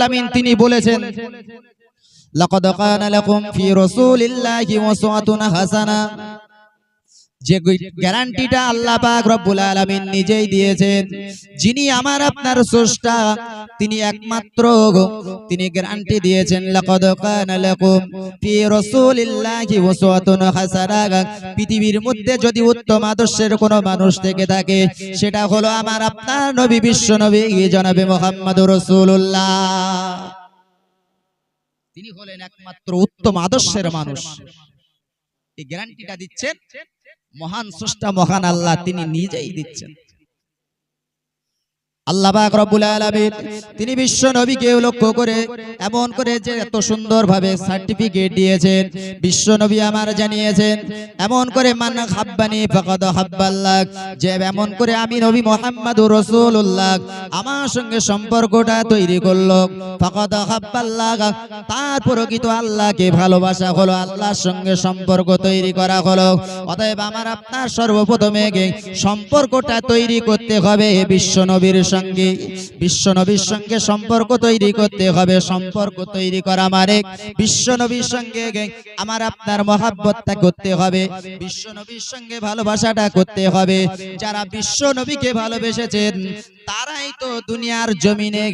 আলামিন তিনি বলেছেন লাকাদ কানা লাকুম ফি রাসূলিল্লাহি ওয়াসওয়াতুন হাসানা। যে গ্যারান্টিটা আল্লাহ পাক রব্বুল আলামিন নিজেই দিয়েছেন। যিনি আমার আপনার স্রষ্টা, তিনি একমাত্র তিনি গ্যারান্টি দিয়েছেন, লাকাদ কানা লাকুম ফি রাসূলিল্লাহি উসওয়াতুন হাসানা। পৃথিবীর মধ্যে যদি উত্তম আদর্শের কোনো মানুষ থেকে থাকে, সেটা হলো আমার আপনার নবী, বিশ্ব নবী, জনাবে মুহাম্মদুর রাসূলুল্লাহ। তিনি হলেন একমাত্র উত্তম আদর্শের মানুষ। এই গ্যারান্টিটা দিচ্ছেন মহান স্রষ্টা মহান আল্লাহ তিনি নিজেই দিচ্ছেন। আল্লাহ রব্বুল আলামিন, তিনি বিশ্ব নবীকে লক্ষ্য করে এমন করে যে এত সুন্দরভাবে সার্টিফিকেট দিয়েছেন, বিশ্ব নবী আমার জানিয়েছেন, এমন করে মান হাব্বানি ফাকাদ হাব্বাল্লাহ, যে এমন করে আমি নবী মুহাম্মদুর রাসূলুল্লাহ, আমার সঙ্গে সম্পর্কটা তৈরি করল। ফাকাদ হাব্বাল্লাহ, তার প্রকৃত আল্লাহকে ভালোবাসা হলো, আল্লাহর সঙ্গে সম্পর্ক তৈরি করা হলো। অতএব আমার আপনার সর্বপ্রথমে সম্পর্কটা তৈরি করতে হবে বিশ্ব নবীর সঙ্গে, বিশ্ব নবীর সঙ্গে সম্পর্ক তৈরি করতে হবে, সম্পর্ক তৈরি করা মানে বিশ্ব নবীর সঙ্গে আমার আপনার মহাব্বতটা করতে হবে, বিশ্ব নবীর সঙ্গে ভালোবাসাটা করতে হবে। যারা বিশ্ব নবীকে ভালোবেসেছেন, তারাই তো দুনিয়ার জমিনে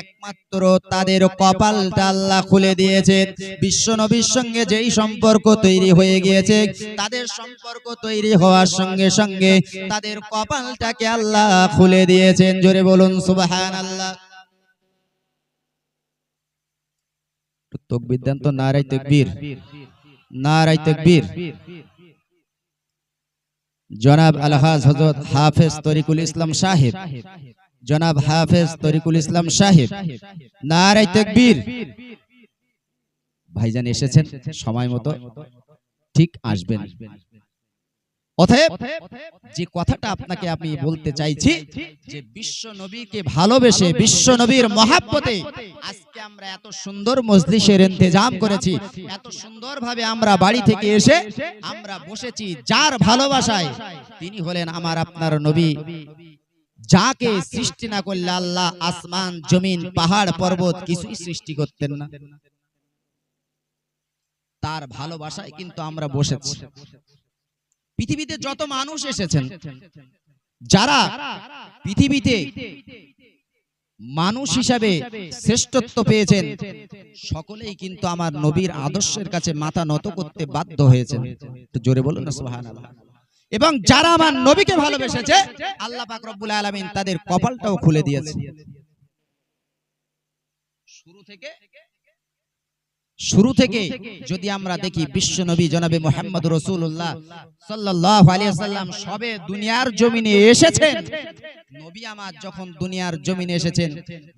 একমাত্র তাদের কপালটা আল্লাহ খুলে দিয়েছেন। বিশ্ব নবীর সঙ্গে যেই সম্পর্ক তৈরি হয়ে গিয়েছে, তাদের সম্পর্ক তৈরি হওয়ার সঙ্গে সঙ্গে তাদের কপালটাকে আল্লাহ খুলে দিয়েছেন। জোরে বলুন সুবাহান আল্লাহ তকবির দেন তো নারাই নারাই জনাব আলহাজ হজরত হাফেজ তরিকুল ইসলাম সাহেব। জনাব হাফেজ তরিকুল ইসলাম সাহেব। নারাই ভাইজান এসেছেন, সময় মতো। ঠিক আসবেন। অতএব যে কথাটা আপনাকে আমি বলতে চাইছি যে বিশ্ব নবীকে ভালোবেসে বিশ্ব নবীর মহাব্বতে আজকে আমরা এত সুন্দর মজলিসের ইন্তজাম করেছি এত সুন্দরভাবে আমরা বাড়ি থেকে এসে আমরা বসেছি যার ভালোবাসায়। তিনি হলেন আমার আপনার নবী। যাকে সৃষ্টি না করলে আল্লাহ আসমান জমিন পাহাড় পর্বত কিছুই সৃষ্টি করতেন না। তার ভালোবাসায় কিন্তু আমরা বসেছি। পৃথিবীতে যত মানুষ এসেছেন যারা পৃথিবীতে মানুষ হিসাবে শ্রেষ্ঠত্ব পেয়েছেন সকলেই কিন্তু আমার নবীর আদর্শের কাছে মাথা নত করতে বাধ্য হয়েছেন। জোরে বলুন এবং যারা আমার নবীকে ভালোবেসেছে আল্লাহ পাক রব্বুল আলামিন তাদের কপালটাও খুলে দিয়েছে শুরু থেকে শুরু থেকে যদি আমরা দেখি বিশ্ব নবী জনাবে মোহাম্মদ রসুল্লাহ সাল্লাহ আলিয়াল্লাম সবে দুনিয়ার জমিনে এসেছেন। নবী আমার যখন দুনিয়ার জমিনে এসেছেন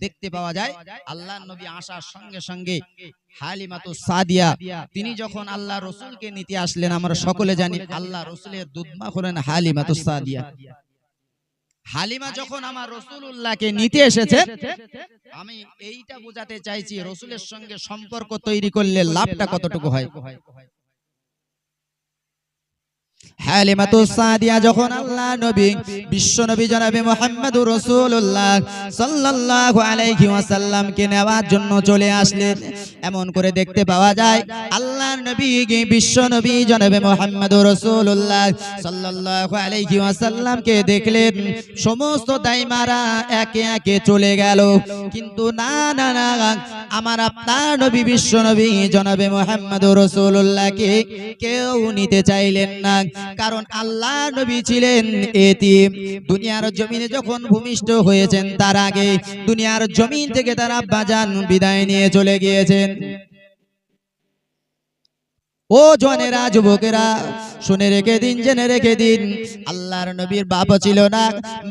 দেখতে পাওয়া যায় আল্লাহ নবী আসার সঙ্গে সঙ্গে হালিমাতু সাদিয়া তিনি যখন আল্লাহ রসুলকে নিতে আসলেন আমরা সকলে জানি আল্লাহ রসুলের দুধমা হলেন হালিমাতু সাদিয়া। হালিমা যখন আমার রসুল্লাহকে নিতে এসেছে আমি এইটা বোঝাতে চাইছি রসুলের সঙ্গে সম্পর্ক তৈরি করলে লাভটা কতটুকু হয়? আল্লাহ এমন করে দেখতে পাওয়া যায় আল্লাহর নবী বিশ্ব নবী জনাবে মুহাম্মদুর রাসূলুল্লাহ সাল্লাল্লাহু আলাইহি ওয়াসাল্লামকে দেখলেন, সমস্ত দাইমারা একে একে চলে গেল। কিন্তু না না না আমার আপনার নবী, বিশ্ব নবী, জনাবে মোহাম্মদ রসুল্লাহকে কেউ নিতে চাইলেন না। কারণ আল্লাহ নবী ছিলেন এটি দুনিয়ার জমিনে যখন ভূমিষ্ঠ হয়েছেন, তার আগে দুনিয়ার জমিন থেকে তারা বাজান বিদায় নিয়ে চলে গিয়েছেন। ও জনেরা যুবকেরা শুনে রেখে দিন, জেনে রেখে দিন। আল্লাহর নবীর বাবা ছিল না,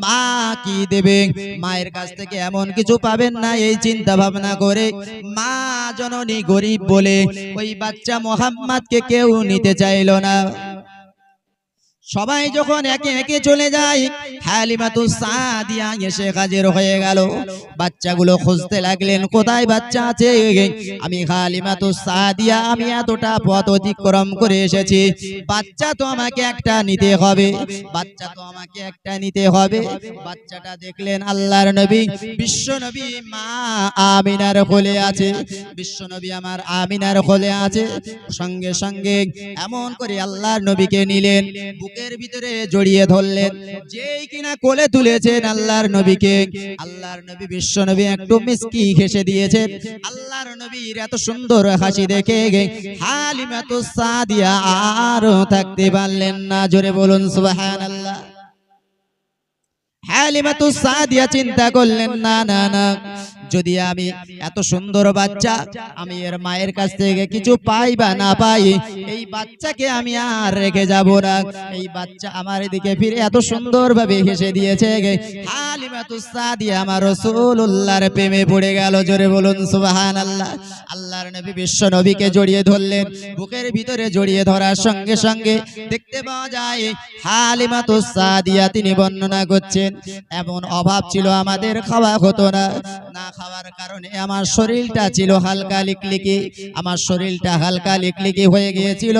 মা কি দেবে? মায়ের কাছ থেকে এমন কিছু পাবেন না, এই চিন্তা ভাবনা করে মা জননী গরিব বলে ওই বাচ্চা মোহাম্মদকে কেউ নিতে চাইল না। সবাই যখন একে একে চলে যায় হালিমাতু সাদিয়া এসে হাজির হয়ে গেল। বাচ্চাগুলো খুঁজতে লাগলেন কোথায় বাচ্চা আছে? আমি হালিমাতু সাদিয়া আমি এতটা পথ অতিক্রম করে এসেছি। বাচ্চা তো আমাকে একটা নিতে হবে। বাচ্চা তো আমাকে একটা নিতে হবে। বাচ্চাটা দেখলেন আল্লাহর নবী। বিশ্ব নবী। মা আমিনার কোলে আছে। বিশ্ব নবী আমার আমিনার কোলে আছে। সঙ্গে সঙ্গে এমন করে আল্লাহর নবীকে নিলেন। বুকের ভিতরে জড়িয়ে ধরলেন। যেই কিনা কোলে তুলেছেন আল্লাহর নবীকে। আল্লাহর নবী, বিশ্ব নবী একটু মিসকি হেসে দিয়েছেন। আল্লাহর নবীর এত সুন্দর হাসি দেখে হালিমাতু সাদিয়া আর থাকতে পারলেন না। জোরে বলুন, সুবহানাল্লাহ। হালিমাতু সাদিয়া চিন্তা করলেন, না না না। যদি আমি এত সুন্দর বাচ্চা, আমি এর মায়ের কাছ থেকে কিছু পাই বা না পাই, এই বাচ্চাকে আমি আর রেখে যাব না। এই বাচ্চা আমার দিকে ফিরে এত সুন্দর ভাবে হেসে দিয়েছে হালিমাতু সাদিয়া আমার রাসূলুল্লাহর প্রেমে পড়ে গেল, জোরে বলুন, সুবহানাল্লাহ। আল্লাহর নবী বিশ্ব নবীকে জড়িয়ে ধরলেন, বুকের ভিতরে জড়িয়ে ধরার সঙ্গে সঙ্গে দেখতে পাওয়া যায় হালিমাতু সাদিয়া তিনি বর্ণনা করছেন, এমন অভাব ছিল আমাদের, খাওয়া হতো না। খাওয়ার কারণে আমার শরীরটা ছিল হালকা লিকলিকি, আমার শরীরটা হালকা লিকলিকি হয়ে গিয়েছিল।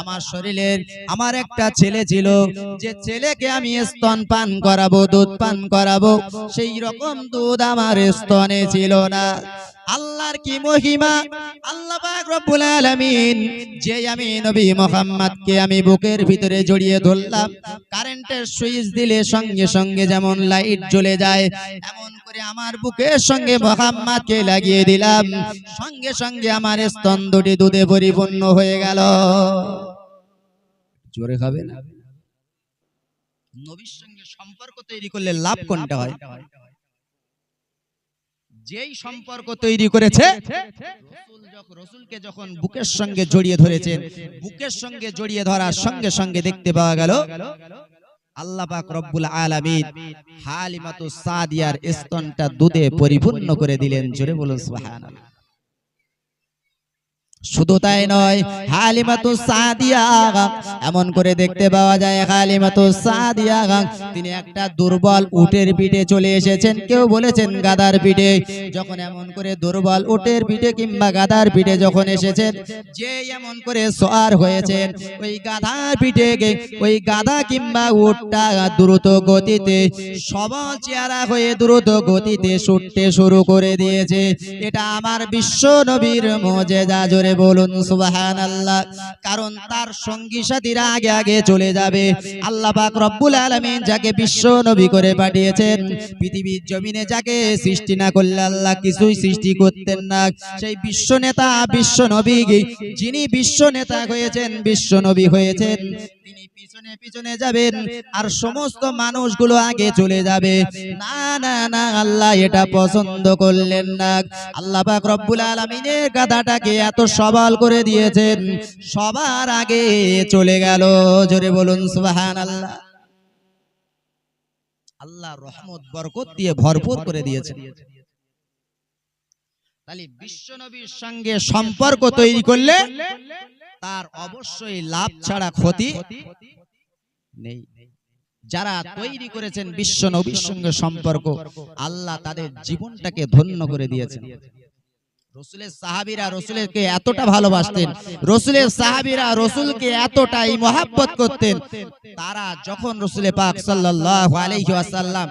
আমার শরীরের, আমার একটা ছেলে ছিল, যে ছেলেকে আমি স্তন পান করাবো, দুধ পান করাবো, সেই রকম দুধ আমার স্তনে ছিল না। আল্লাহর কি মহিমা? আল্লাহ পাক রব্বুল আলামিন, যে আমি নবী মোহাম্মদকে আমি বুকের ভিতরে জড়িয়ে ধরলাম, কারেন্টের সুইচ দিলে সঙ্গে সঙ্গে যেমন লাইট জ্বলে যায়, এমন করে আমার বুকের সঙ্গে মোহাম্মদকে লাগিয়ে দিলাম। সঙ্গে সঙ্গে আমার স্তন দুটি দুধে পরিপূর্ণ হয়ে গেল। জোরে খাবে না? নবীর সঙ্গে সম্পর্ক তৈরি করলে লাভ কোনটা হয়? যেই সম্পর্ক তৈরি করেছে রসুলকে যখন বুকের সঙ্গে জড়িয়ে ধরেছেন বুকের সঙ্গে জড়িয়ে ধরার সঙ্গে সঙ্গে দেখতে পাওয়া গেল আল্লাহ পাক রব্বুল আলামিন হালিমাতু সাদিয়ার স্তনটা দুধে পরিপূর্ণ করে দিলেন জোরে বলুন সুবহানাল্লাহ। শুধু তাই নয় হালিমাতু সাদিয়া এমন করে দেখতে পাওয়া যায় হালিমাতু সাদিয়া তিনি একটা দুর্বল উটের পিঠে চলে এসেছেন কেউ বলেছেন গাদার পিঠে। যখন এমন করে দুর্বল উটের পিঠে কিংবা গাদার পিঠে যখন এসেছেন যে এমন করে সোয়ার হয়েছেন ওই গাধার পিঠে ওই গাধা কিংবা উটটা দ্রুত গতিতে সবল চেহারা হয়ে দ্রুত গতিতে ছুটতে শুরু করে দিয়েছে। এটা আমার বিশ্ব নবীর মজেদা জোরে বলুন সুবাহান আল্লাহ কারণ তার সঙ্গী সাথীরা আগে আগে চলে যাবে। আল্লাহ পাক রব্বুল আলমিন যাকে বিশ্ব নবী করে পাঠিয়েছেন, পৃথিবীর জমিনে যাকে সৃষ্টি না করলে আল্লাহ কিছুই সৃষ্টি করতেন না। সেই বিশ্ব নেতা, বিশ্ব নবী, যিনি বিশ্ব নেতা হয়েছেন, বিশ্ব নবী হয়েছেন, তিনি পিছনে পিছনে যাবেন আর সমস্ত মানুষগুলো আগে চলে যাবে। না না না আল্লাহ এটা পছন্দ করলেন না। আল্লাহ পাক রব্বুল আলামিনের গাধাটাকে এত সবাল করে দিয়েছেন। সবার আগে চলে গেল। জোরে বলুন সুবহানাল্লাহ। আল্লাহ রহমত বরকত দিয়ে ভরপুর করে দিয়েছেন। তাহলে বিশ্ব নবীর সঙ্গে সম্পর্ক তৈরি করলে তার অবশ্যই লাভ ছাড়া ক্ষতি নেই। যারা তৈরি করেছেন বিশ্ব নবীর সঙ্গে সম্পর্ক আল্লাহ তাদের জীবনটাকে ধন্য করে দিয়েছেন। রসুলের সাহাবিরা রসুলকে এতটা ভালোবাসতেন রসুলের সাহাবিরা রসুলকে এতটাই মহাব্বত করতেন। তারা যখন রসুলে পাক সাল্লাল্লাহু আলাইহি ওয়াসাল্লাম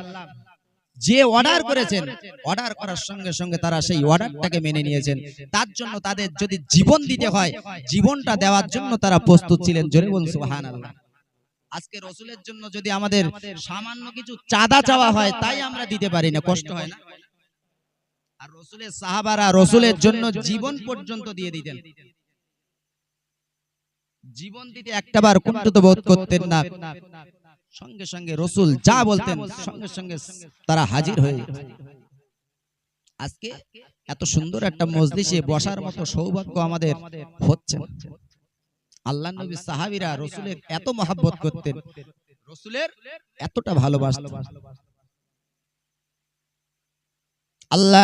যে অর্ডার করেছেন অর্ডার করার সঙ্গে সঙ্গে তারা সেই অর্ডারটাকে মেনে নিয়েছেন। তার জন্য তাদের যদি জীবন দিতে হয় জীবনটা দেওয়ার জন্য তারা প্রস্তুত ছিলেন। জোরে বলুন সুবহানাল্লাহ। আজকে রসুলের জন্য যদি আমাদের সামান্য কিছু চাঁদা চাওয়া হয় তাই আমরা দিতে পারি না কষ্ট হয় না। আর রসুলের সাহাবারা রসুলের জন্য জীবন পর্যন্ত দিয়ে দিতেন। জীবন দিতে একটাবার কুণ্ঠিত বোধ করতেন না। সঙ্গে সঙ্গে রসুল যা বলতেন সঙ্গে সঙ্গে তারা হাজির হয়ে আজকে এত সুন্দর একটা মজলিসে বসার মতো সৌভাগ্য আমাদের হচ্ছে। আল্লাহ নবী সাহাবিরা রসুলের এত মহাব্বত করতেন। রসুলের এতটা ভালোবাসতেন। আল্লাহ